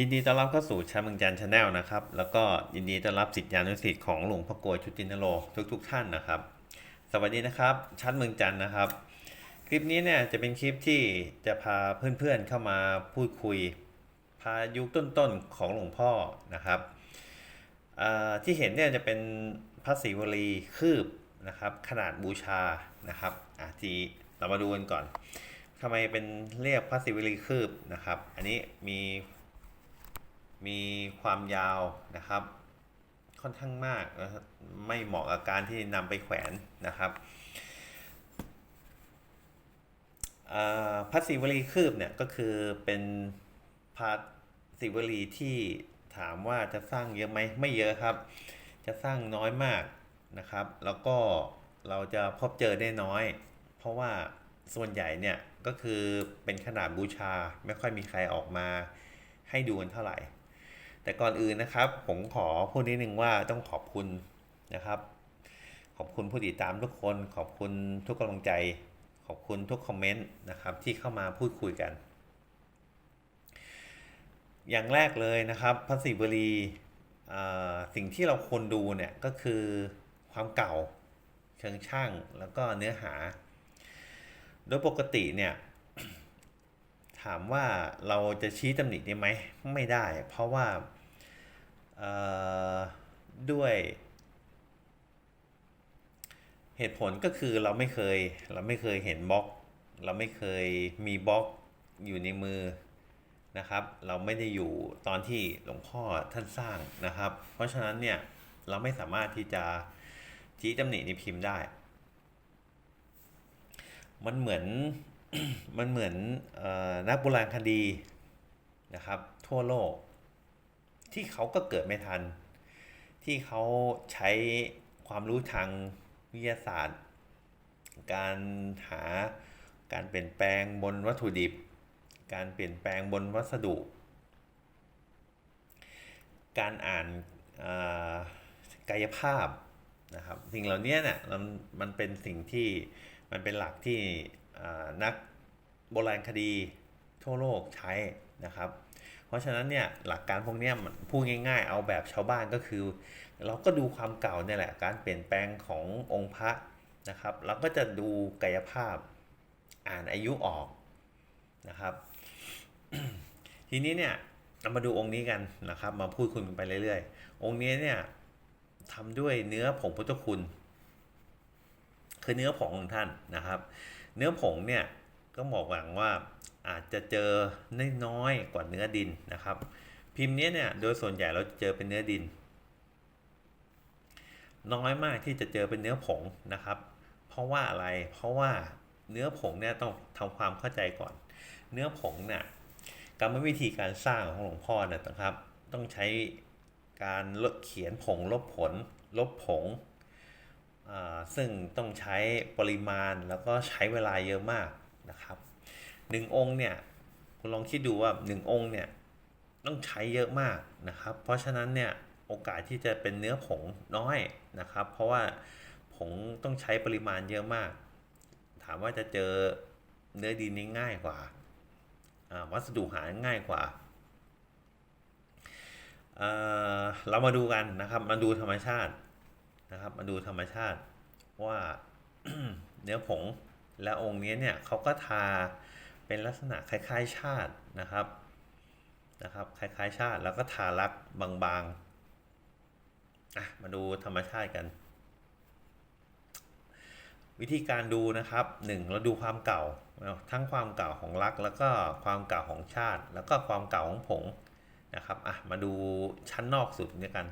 ยินดีต้อนรับเข้าสู่ชาเมืองจันชาแนลนะครับ แล้วก็ยินดีต้อนรับสิทธิานุสิทธิ์ของหลวงพ่อโกยชุตินโลทุกๆท่านนะครับ สวัสดีนะครับชัดเมืองจันทร์นะครับ คลิปนี้เนี่ยจะเป็นคลิปที่จะพาเพื่อนๆเข้ามาพูดคุย พายุคต้นๆของหลวงพ่อนะครับที่เห็นเนี่ยจะเป็นพระศิวลีคืบนะครับ ขนาดบูชานะครับอะทีเรามาดูกันก่อนทำไมเป็นเรียกพระศิวลีคืบนะครับ อันนี้มี มีความยาวนะครับ ค่อนข้างมากนะไม่เหมาะกับการที่นำไปแขวนนะครับพระศิวลีคืบเนี่ยก็คือเป็นพระศิวลีที่ถามว่าจะสร้างเยอะไหมไม่เยอะครับ จะสร้างน้อยมากนะครับ แล้วก็เราจะพบเจอได้น้อย เพราะว่าส่วนใหญ่เนี่ยก็คือเป็นขนาดบูชาไม่ค่อยมีใครออกมาให้ดูกันเท่าไหร่ แต่ก่อนอื่นนะครับ ผมขอพูดนิดนึงว่าต้องขอบคุณนะครับ ขอบคุณผู้ติดตามทุกคน ขอบคุณทุกกำลังใจ ขอบคุณทุกคอมเมนต์นะครับที่เข้ามาพูดคุยกัน อย่างแรกเลยนะครับพระศิวลีสิ่งที่เราควรดูเนี่ยก็คือความเก่าเชิงช่างแล้วก็เนื้อหา โดยปกติเนี่ยถามว่าเราจะชี้ตำหนิได้ไหมไม่ได้ เพราะว่า ด้วยเหตุผลก็คือเราไม่เคยเราไม่เคยเห็นบล็อก เราไม่เคยมีบล็อกอยู่ในมือนะครับ เราไม่ได้อยู่ตอนที่หลวงพ่อท่านสร้างนะครับ เพราะฉะนั้นเนี่ยเราไม่สามารถที่จะชี้ตำหนิในพิมพ์ได้ มันเหมือนมันเหมือนออนักโบราณคดีนะครับ ทั่วโลก ที่เขาก็เกิดไม่ทัน ที่เขาใช้ความรู้ทางวิทยาศาสตร์ การหาการเปลี่ยนแปลงบนวัตถุดิบ การเปลี่ยนแปลงบนวัสดุ การอ่านกายภาพนะครับสิ่งเหล่านี้เนี่ยมันมันเป็นสิ่งที่มันเป็นหลักที่นักโบราณคดีทั่วโลกใช้นะครับ เพราะฉะนั้นเนี่ยหลักการพวกนี้มันพูดง่าย ๆ เอาแบบชาวบ้านก็คือ เราก็ดูความเก่าเนี่ยแหละการเปลี่ยนแปลงขององค์พระนะครับ เราก็จะดูกายภาพอ่านอายุออกนะครับ ทีนี้เนี่ยเรามาดูองค์นี้กันนะครับ มาพูดคุยกันไปเรื่อยๆ องค์นี้เนี่ยทำด้วยเนื้อผงพุทธคุณ คือเนื้อผงของท่านนะครับ เนื้อผงเนี่ยก็บอกหวังว่า อาจจะเจอน้อยกว่าเนื้อดินนะครับ พิมพ์นี้เนี่ยโดยส่วนใหญ่เราจะเจอเป็นเนื้อดิน น้อยมากที่จะเจอเป็นเนื้อผงนะครับ เพราะว่าอะไรเพราะว่าเนื้อผงเนี่ยต้องทำความเข้าใจก่อน เนื้อผงเนี่ยกรรมวิธีการสร้างของหลวงพ่อเนี่ยนะครับ ต้องใช้การลดเขียนผงลบผล ลบผงซึ่งต้องใช้ปริมาณแล้วก็ใช้เวลาเยอะมากนะครับ หนึ่งองค์เนี่ยคุณลองคิดดูว่าหนึ่งองค์เนี่ยต้องใช้เยอะมากนะครับ เพราะฉะนั้นเนี่ยโอกาสที่จะเป็นเนื้อผงน้อยนะครับ เพราะว่าผงต้องใช้ปริมาณเยอะมาก ถามว่าจะเจอเนื้อดินนี่ง่ายกว่า วัสดุหาง่ายกว่าเเรามาดูกันนะครับ มาดูธรรมชาตินะครับ มาดูธรรมชาติว่าเนื้อผงและองค์นี้เนี่ยเขาก็ทา เป็นลักษณะคล้ายๆชาตินะครับนะครับคล้ายๆชาติแล้วก็ทาลักบางๆอะมาดูธรรมชาติกัน วิธีการดูนะครับหนึ่งเราดูความเก่า ทั้งความเก่าของลัก แล้วก็ความเก่าของชาติ แล้วก็ความเก่าของผงนะครับอะมาดูชั้นนอกสุดด้วยกัน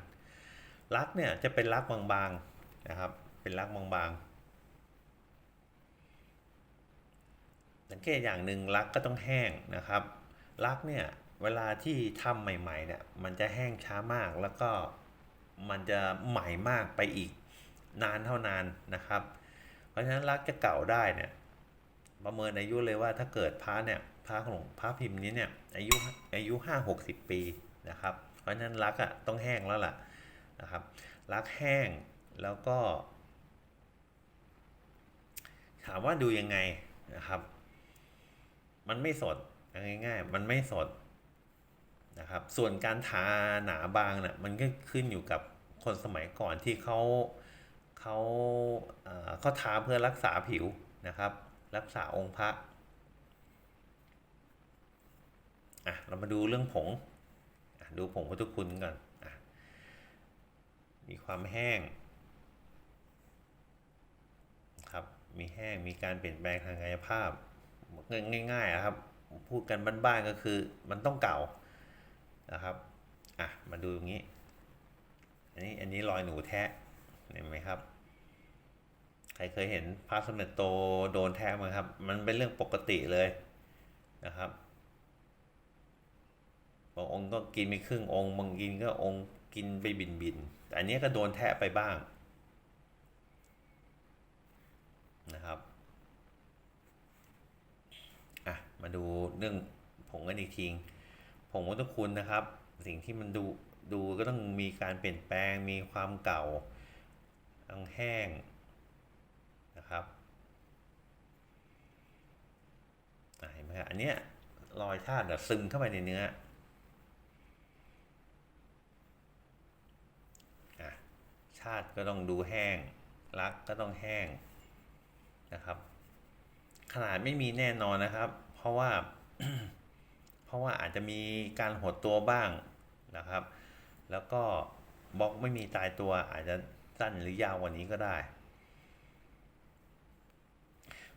ลักเนี่ยจะเป็นลักบางๆนะครับเป็นลักบางๆ สังเกตอย่างหนึ่งลักษ์ก็ต้องแห้งนะครับลักษ์เนี่ยเวลาที่ทำใหม่ๆเนี่ยมันจะแห้งช้ามากแล้วก็มันจะใหม่มากไปอีกนานเท่านานนะครับ เพราะฉะนั้นรักจะเก่าได้เนี่ยประเมินอายุเลยว่าถ้าเกิดพระเนี่ยพระของพระพิมพ์นี้เนี่ยอายุอายุห้าหกสิบปีนะครับ เพราะฉะนั้นรักอะต้องแห้งแล้วล่ะนะครับรักแห้งแล้วก็ ถามว่าดูยังไงนะครับ มันไม่สดง่ายๆ มันไม่สดนะครับ ส่วนการทาหนาบางน่ะมันก็ขึ้นอยู่กับคนสมัยก่อนที่เขาเขาเอ่อเขาทาเพื่อรักษาผิวนะครับ รักษาองค์พระอะเรามาดูเรื่องผงอะดูผงพุทธคุณก่อนอะมีความแห้งครับมีแห้งมีการเปลี่ยนแปลงทางกายภาพ ง่ายๆอะครับ พูดกันบ้านๆก็คือมันต้องเก่านะครับอะมาดูตรงนี้ อันนี้อันนี้รอยหนูแทะเห็นไหมครับ ใครเคยเห็นพระสมเด็จโตโดนแทะไหมครับ มันเป็นเรื่องปกติเลยนะครับบางองค์ก็กินไปครึ่งองค์บางกินก็องค์กินไปบินบินๆแต่อันนี้ก็โดนแทะไปบ้างนะครับ อะ มา ดูเรื่องผงกันอีกทีผงวัตถุคุณนะครับ สิ่งที่มันดูดูก็ต้องมีการเปลี่ยนแปลงมีความเก่าอังแห้งนะครับเห็นไหมครับอันเนี้ยรอยธาตุแบบซึมเข้าไปในเนื้ออชาติก็ต้องดูแห้ง รักก็ต้องแห้งนะครับ ขนาดไม่มีแน่นอนนะครับ ราะว่า เพราะว่าอาจจะมีการหดตัวบ้างนะครับ แล้วก็บล็อกไม่มีตายตัวอาจจะสั้นหรือยาวกว่านี้ก็ได้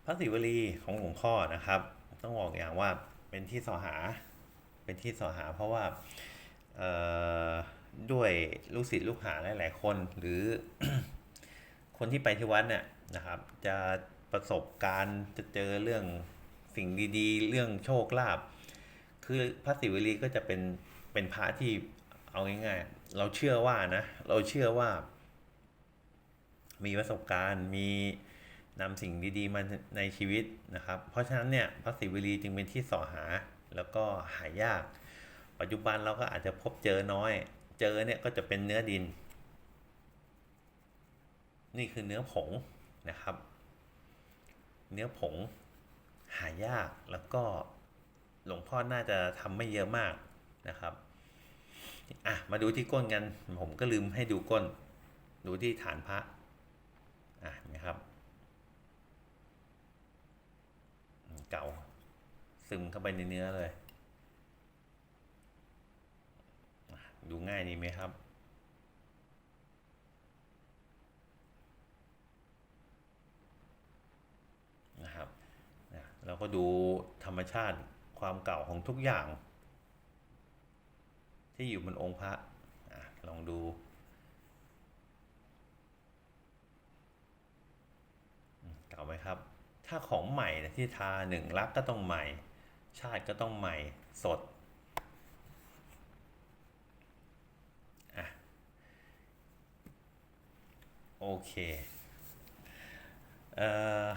พระศิวลีของหลวงพ่อนะครับ ต้องบอกอย่างว่าเป็นที่สอหา เป็นที่สอหา เพราะว่าด้วยลูกศิษย์ลูกหาหลาย ๆ คนหรือคนที่ไปที่วัดเนี่ยนะครับ จะประสบการณ์จะเจอเรื่อง สิ่งดีๆ เรื่องโชคลาภคือพระศิวลีก็จะเป็นเป็นพระที่เอาง่ายๆ เราเชื่อว่านะ เราเชื่อว่า มีประสบการณ์มีนำสิ่งดีๆมาในชีวิตนะครับ เพราะฉะนั้นเนี่ยพระศิวลีจึงเป็นที่สอหาแล้วก็หายาก ปัจจุบันเราก็อาจจะพบเจอน้อย เจอเนี่ยก็จะเป็นเนื้อดิน นี่คือเนื้อผงนะครับ เนื้อผง หายากแล้วก็หลวงพ่อน่าจะทำไม่เยอะมากนะครับอะมาดูที่ก้นกัน ผมก็ลืมให้ดูก้น ดูที่ฐานพระอะเห็นะครับ เก่า ซึมเข้าไปในเนื้อเลย ดูง่ายดีไหมครับนะเรา ก็ดูธรรมชาติความเก่าของทุกอย่าง ที่อยู่บนองค์พระอะลองดูเก่าไหมครับ ถ้าของใหม่นะที่ทาหนึ่งรักก็ต้องใหม่ ชาติก็ต้องใหม่สดอะโอเค เอ่อ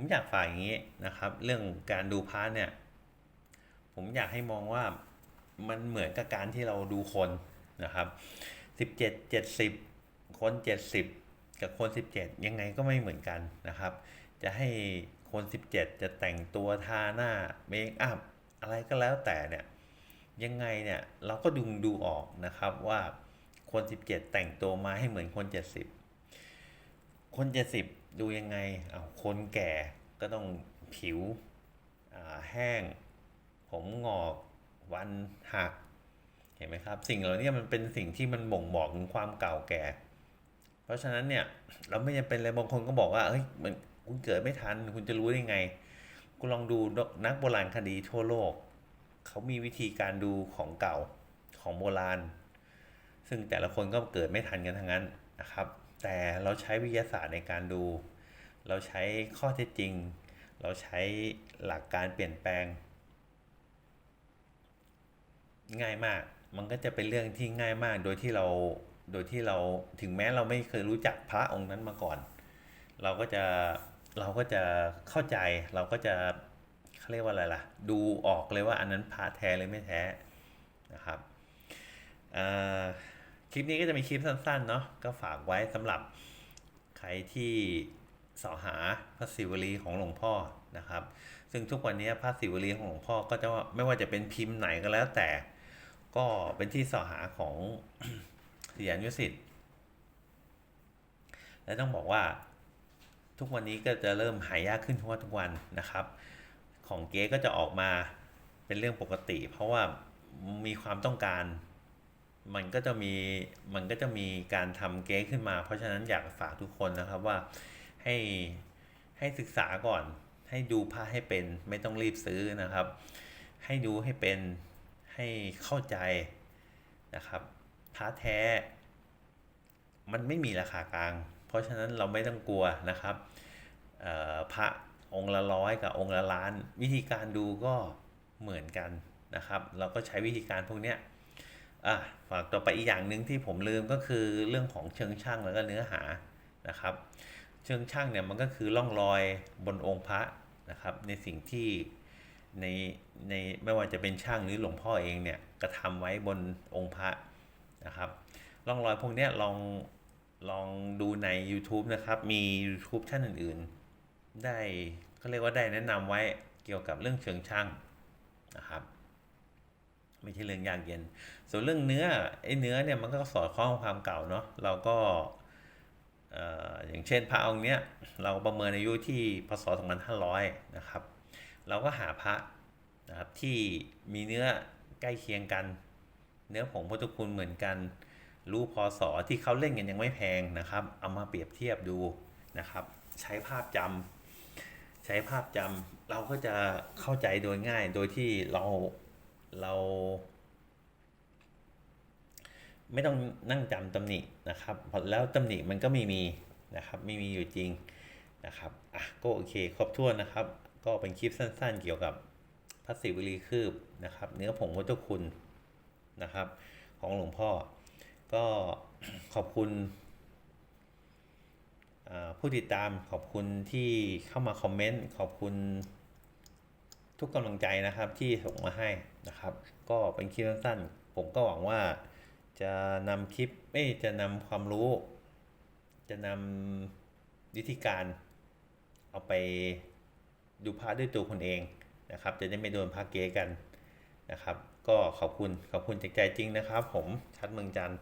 ผมอยากฝากอย่างนี้นะครับ เรื่องการดูพาร์ทเนี่ย ผมอยากให้มองว่ามันเหมือนกับการที่เราดูคนนะครับสิบเจ็ดเจ็ดสิบคนเจ็ดสิบกับคนสิบเจ็ดยังไงก็ไม่เหมือนกันนะครับ จะให้คนสิบเจ็ดจะแต่งตัวทาหน้าเมคอัพอะไรก็แล้วแต่เนี่ยยังไงเนี่ยเราก็ดูดูออกนะครับว่าคนสิบเจ็ดแต่งตัวมาให้เหมือนคนเจ็ดสิบคนเจ็ ดูยังไงเอาคนแก่ก็ต้องผิวแห้ง ผมงอกวันหักเห็นไหมครับ สิ่งเหล่านี้มันเป็นสิ่งที่มันบ่งบอกถึงความเก่าแก่ เพราะฉะนั้นเนี่ยเราไม่จำเป็นเลยบางคนก็บอกว่าเฮ้ยมันคุณเกิดไม่ทันคุณจะรู้ได้ไง คุณลองดูนักโบราณคดีทั่วโลก เขามีวิธีการดูของเก่าของโบราณ ซึ่งแต่ละคนก็เกิดไม่ทันกันทั้งนั้นนะครับ แต่เราใช้วิทยาศาสตร์ในการดู เราใช้ข้อเท็จจริง เราใช้หลักการเปลี่ยนแปลง ง่ายมาก มันก็จะเป็นเรื่องที่ง่ายมาก โดยที่เรา โดยที่เราถึงแม้เราไม่เคยรู้จักพระองค์นั้นมาก่อน เราก็จะเราก็จะเข้าใจ เราก็จะเขาเรียกว่าอะไรล่ะ ดูออกเลยว่าอันนั้นพระแท้หรือไม่แท้นะครับเอ่อ คลิปนี้ก็จะมีคลิปสั้นๆเนาะก็ฝากไว้สำหรับใครที่เสาะหาพระศิวลีของหลวงพ่อนะครับ ซึ่งทุกวันนี้พระศิวลีของหลวงพ่อก็จะไม่ว่าจะเป็นพิมพ์ไหนก็แล้วแต่ ก็เป็นที่สอหาของศิษยานุศิษย์และต้องบอกว่าทุกวันนี้ก็จะเริ่มหายากขึ้นทุกวันทุกวันนะครับ ของเก๊ก็จะออกมาเป็นเรื่องปกติ เพราะว่ามีความต้องการ มันก็จะมีมันก็จะมีการทำเก๊ขึ้นมา เพราะฉะนั้นอยากฝากทุกคนนะครับว่าให้ให้ศึกษาก่อน ให้ดูพระให้เป็นไม่ต้องรีบซื้อนะครับ ให้ดูให้เป็นให้เข้าใจนะครับพระแท้ มันไม่มีราคากลาง เพราะฉะนั้นเราไม่ต้องกลัวนะครับเอ่อพระองค์ละร้อยกับองค์ละล้าน วิธีการดูก็เหมือนกันนะครับ เราก็ใช้วิธีการพวกเนี้ย อะฝากต่อไปอีกอย่างหนึ่งที่ผมลืมก็คือเรื่องของเชิงช่างแล้วก็เนื้อหานะครับ เชิงช่างเนี่ยมันก็คือร่องรอยบนองค์พระนะครับ ในสิ่งที่ในในไม่ว่าจะเป็นช่างหรือหลวงพ่อเองเนี่ยกระทำไว้บนองค์พระนะครับร่องรอยพวกนี้ลองลองดูใน YouTube นะครับ มี YouTube ท่านอื่นๆ ได้เขาเรียกว่าได้แนะนำไว้เกี่ยวกับเรื่องเชิงช่างนะครับ ไม่ใช่เรื่องยากเย็น ส่วนเรื่องเนื้อไอ้เนื้อเนี่ยมันก็สอดคล้องกับความเก่าเนาะเราก็อย่างเช่นพระองค์เนี้ยเราประเมินอายุที่พศ2500นะครับเราก็หาพระนะครับที่มีเนื้อใกล้เคียงกัน เนื้อผงพุทธคุณเหมือนกัน รู้พศที่เขาเล่นกันยังไม่แพงนะครับ เอามาเปรียบเทียบดูนะครับ ใช้ภาพจำใช้ภาพจำเราก็จะเข้าใจโดยง่ายโดยที่เรา เรา ไม่ต้องนั่งจำตำหนินะครับแล้วตำหนิมันก็ไม่มีนะครับไม่มีอยู่จริงนะครับอะก็โอเคครบถ้วนนะครับ ก็เป็นคลิปสั้นๆ เกี่ยวกับพระศิวลีคืบนะครับ เนื้อผงวัตถุคุณนะครับ ของหลวงพ่อ ก็ขอบคุณผู้ติดตามขอบคุณที่เข้ามาคอมเมนต์ขอบคุณ ทุกกำลังใจนะครับที่ส่งมาให้นะครับ ก็เป็นคลิปสั้นๆผมก็หวังว่าจะนำคลิปเอ้ยจะนำความรู้ จะนำวิธีการเอาไปดูพระด้วยตัวคุณเองนะครับ จะได้ไม่โดนพระเก๊กันนะครับ ก็ขอบคุณขอบคุณจากใจจริงนะครับ ผมชัดเมืองจันทร์